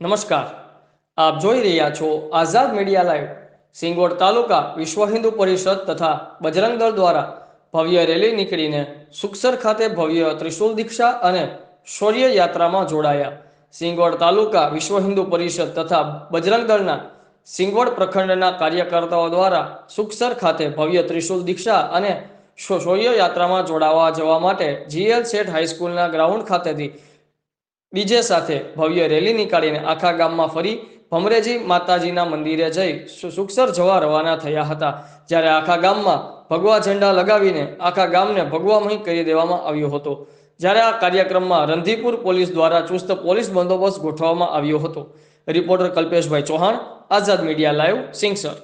નમસ્કાર. આપ જોઈ રહ્યા છો આઝાદ મીડિયા લાઈવ સિંગોડ તાલુકા વિશ્વ હિન્દુ પરિષદ તથા બજરંગ દળ દ્વારા ભવ્ય રેલી નીકળીને સુખસર ખાતે ભવ્ય ત્રિશુલ દીક્ષા અને શૌર્ય યાત્રામાં જોડાયા. સિંગોડ તાલુકા વિશ્વ હિન્દુ પરિષદ તથા બજરંગ દળના સિંગોડ પ્રખંડના કાર્યકર્તાઓ દ્વારા સુખસર ખાતે ભવ્ય ત્રિશુલ દીક્ષા અને શૌર્ય યાત્રામાં જોડાવા જવા માટે જીએલ શેઠ હાઈસ્કૂલના ગ્રાઉન્ડ ખાતેથી ડીજે સાથે ભવ્ય રેલી નીકાળીને આખા ગામમાં ફરી ભમરેજી માતાજીના મંદિરે જઈ સુખસર જવા રવાના થયા હતા. જ્યારે આખા ગામમાં ભગવા ઝંડા લગાવીને આખા ગામને ભગવામય કરી દેવામાં આવ્યો હતો. જ્યારે આ કાર્યક્રમમાં રંધીપુર પોલીસ દ્વારા ચુસ્ત પોલીસ બંદોબસ્ત ગોઠવવામાં આવ્યો હતો. Reporter Kalpeshbhai Chauhan, Azad media live, Singsar.